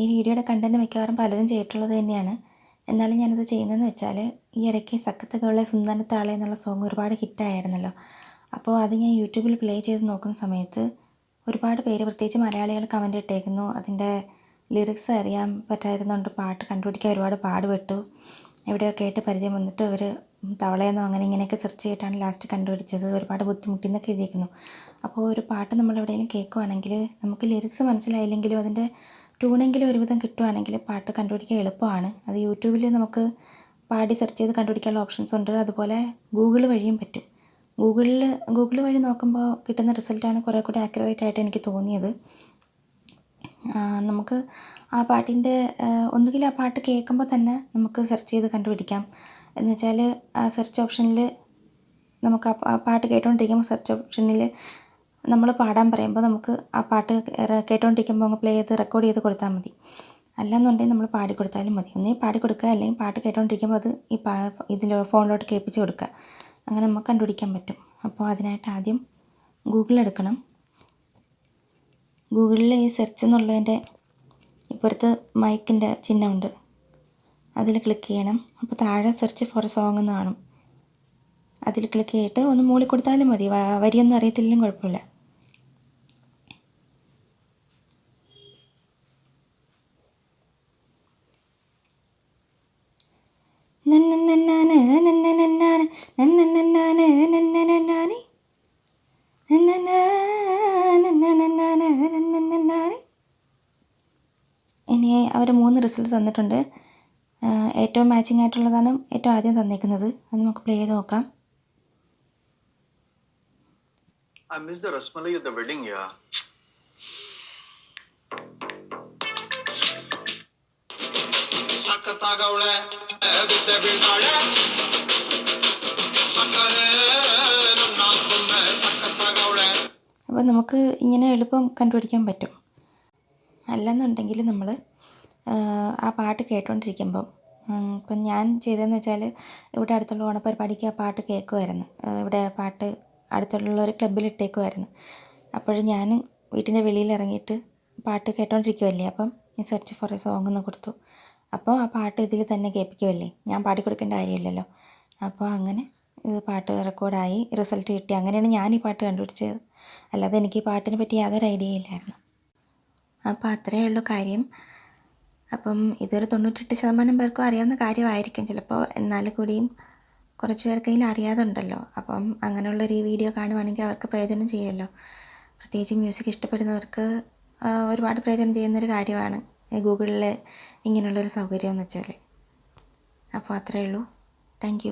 ഈ വീഡിയോയുടെ കണ്ടന്റ് മിക്കവാറും പലരും ചെയ്തിട്ടുള്ളത് തന്നെയാണ്. എന്നാലും ഞാനത് ചെയ്യുന്നതെന്ന് വെച്ചാൽ ഈ ഇടയ്ക്ക് സക്കത്തകളെ സുന്ദരത്താളെ എന്നുള്ള സോങ് ഒരുപാട് ഹിറ്റായിരുന്നല്ലോ അപ്പോൾ അത് ഞാൻ യൂട്യൂബിൽ പ്ലേ ചെയ്ത് നോക്കുന്ന സമയത്ത് ഒരുപാട് പേര് പ്രത്യേകിച്ച് മലയാളികൾ കമന്റ് ഇട്ടേക്കുന്നു. അതിന്റെ ലിറിക്സ് അറിയാൻ പറ്റായിരുന്നുകൊണ്ട് പാട്ട് കണ്ടുപിടിക്കാൻ ഒരുപാട് പാടുപെട്ടു. എവിടെയൊക്കെ ആയിട്ട് പരിചയം വന്നിട്ട് അവർ തവളയെന്നോ അങ്ങനെ ഇങ്ങനെയൊക്കെ സെർച്ച് ചെയ്തിട്ടാണ് ലാസ്റ്റ് കണ്ടുപിടിച്ചത്. ഒരുപാട് ബുദ്ധിമുട്ടി എന്നൊക്കെ എഴുതിയിരിക്കുന്നു അപ്പോൾ ഒരു പാട്ട് നമ്മൾ എവിടെയെങ്കിലും കേൾക്കുവാണെങ്കിൽ നമുക്ക് ലിറിക്സ് മനസ്സിലായില്ലെങ്കിലും അതിന്റെ ട്യൂണെങ്കിലും ഒരുവിധം കിട്ടുവാണെങ്കിൽ പാട്ട് കണ്ടുപിടിക്കാൻ എളുപ്പമാണ്. അത് യൂട്യൂബിൽ നമുക്ക് പാടി സെർച്ച് ചെയ്ത് കണ്ടുപിടിക്കാനുള്ള ഓപ്ഷൻസ് ഉണ്ട്. അതുപോലെ ഗൂഗിൾ വഴിയും പറ്റും. ഗൂഗിളിൽ ഗൂഗിൾ വഴി നോക്കുമ്പോൾ കിട്ടുന്ന റിസൾട്ടാണ് കുറേ കൂടി ആക്യുറേറ്റ് ആയിട്ട് എനിക്ക് തോന്നിയത്. നമുക്ക് ആ പാട്ടിന്റെ ഒന്നുകിൽ ആ പാട്ട് കേൾക്കുമ്പോൾ തന്നെ നമുക്ക് സെർച്ച് ചെയ്ത് കണ്ടുപിടിക്കാം. എന്ന് വെച്ചാൽ ആ സെർച്ച് ഓപ്ഷനിൽ നമുക്ക് ആ പാട്ട് കേട്ടുകൊണ്ടിരിക്കുമ്പോൾ സെർച്ച് ഓപ്ഷനിൽ നമ്മൾ പാടാൻ പറയുമ്പോൾ നമുക്ക് ആ പാട്ട് കേട്ടുകൊണ്ടിരിക്കുമ്പോൾ അങ്ങ് പ്ലേ ചെയ്ത് റെക്കോർഡ് ചെയ്ത് കൊടുത്താൽ മതി. അല്ലാന്നുണ്ടെങ്കിൽ നമ്മൾ പാടി കൊടുത്താലും മതി. ഒന്നേ പാടി കൊടുക്കുക അല്ലെങ്കിൽ പാട്ട് കേട്ടുകൊണ്ടിരിക്കുമ്പോൾ അത് ഈ പാ ഇതിൽ ഫോണിലോട്ട് കേൾപ്പിച്ച് കൊടുക്കുക. അങ്ങനെ നമുക്ക് കണ്ടുപിടിക്കാൻ പറ്റും. അപ്പോൾ അതിനായിട്ട് ആദ്യം ഗൂഗിൾ എടുക്കണം. ഗൂഗിളിൽ ഈ സെർച്ച് എന്നുള്ളതിന്റെ ഇപ്പുറത്ത് മൈക്കിന്റെ ചിഹ്നമുണ്ട്. അതിൽ ക്ലിക്ക് ചെയ്യണം. അപ്പോൾ താഴെ സെർച്ച് ഫോർ സോങ് എന്ന് കാണും. അതിൽ ക്ലിക്ക് ചെയ്തിട്ട് ഒന്ന് മൂളി കൊടുത്താലും മതി വരിയൊന്നും അറിയത്തില്ലെങ്കിലും കുഴപ്പമില്ല. ഇനി അവർ മൂന്ന് റിസൾട്ട് തന്നിട്ടുണ്ട് ഏറ്റവും മാച്ചിങ് ആയിട്ടുള്ളതാണ് ഏറ്റവും ആദ്യം തന്നേക്കുന്നത് അത് നമുക്ക് പ്ലേ ചെയ്ത് നോക്കാം I missed the Rasmalai at the wedding, yeah. ಸಖತ್ತಾಗವಳೆ ಬಿದ್ದೆ ಬೀಳ್ತಾಳೆ ಸಕ್ಕರೆ ನನ್ನ ಕೊಮ್ಮೆ ಸಖತ್ತಾಗವಳೆ അപ്പോൾ നമുക്ക് ഇങ്ങനെ എളുപ്പം കണ്ടുപിടിക്കാൻ പറ്റും അല്ലെന്നുണ്ടെങ്കിൽ നമ്മൾ ആ പാട്ട് കേട്ടുകൊണ്ടിരിക്കുമ്പം ഇപ്പം ഞാൻ ചെയ്തതെന്ന് വെച്ചാൽ ഇവിടെ അടുത്തുള്ള ഓണപ്പരിപാടിക്ക് ആ പാട്ട് കേൾക്കുമായിരുന്നു ഇവിടെ പാട്ട് അടുത്തുള്ള ഒരു ക്ലബ്ബിൽ ഇട്ടേക്കുമായിരുന്നു അപ്പോൾ ഞാൻ വീട്ടിന്റെ വെളിയിൽ ഇറങ്ങിയിട്ട് പാട്ട് കേട്ടോണ്ടിരിക്കുമല്ലേ അപ്പം ഈ സെർച്ച് ഫോർ എ സോങ് എന്ന് കൊടുത്തു. അപ്പോൾ ആ പാട്ട് ഇതിൽ തന്നെ കേൾപ്പിക്കുമല്ലേ ഞാൻ പാടി കൊടുക്കേണ്ട കാര്യമില്ലല്ലോ. അപ്പോൾ അങ്ങനെ ഇത് പാട്ട് റെക്കോർഡായി റിസൾട്ട് കിട്ടി. അങ്ങനെയാണ് ഞാൻ ഈ പാട്ട് കണ്ടുപിടിച്ചത്. അല്ലാതെ എനിക്ക് ഈ പാട്ടിനെ പറ്റി യാതൊരു ഐഡിയ ഇല്ലായിരുന്നു. അപ്പോൾ അത്രയേ ഉള്ളൂ കാര്യം. അപ്പം ഇതൊരു തൊണ്ണൂറ്റെട്ട് ശതമാനം പേർക്കും അറിയാവുന്ന കാര്യമായിരിക്കും. ചിലപ്പോൾ എന്നാൽ കൂടിയും കുറച്ച് പേർക്കെങ്കിലും അറിയാതെ ഉണ്ടല്ലോ അപ്പം അങ്ങനെയുള്ളൊരു വീഡിയോ കാണുവാണെങ്കിൽ അവർക്ക് പ്രയോജനം ചെയ്യുമല്ലോ. പ്രത്യേകിച്ച് മ്യൂസിക് ഇഷ്ടപ്പെടുന്നവർക്ക് ഒരുപാട് പ്രയോജനം ചെയ്യുന്നൊരു കാര്യമാണ് ഗൂഗിളിൽ ഇങ്ങനെയുള്ളൊരു സൗകര്യം എന്ന് വെച്ചാൽ അപ്പോൾ അത്രയേ ഉള്ളൂ. താങ്ക്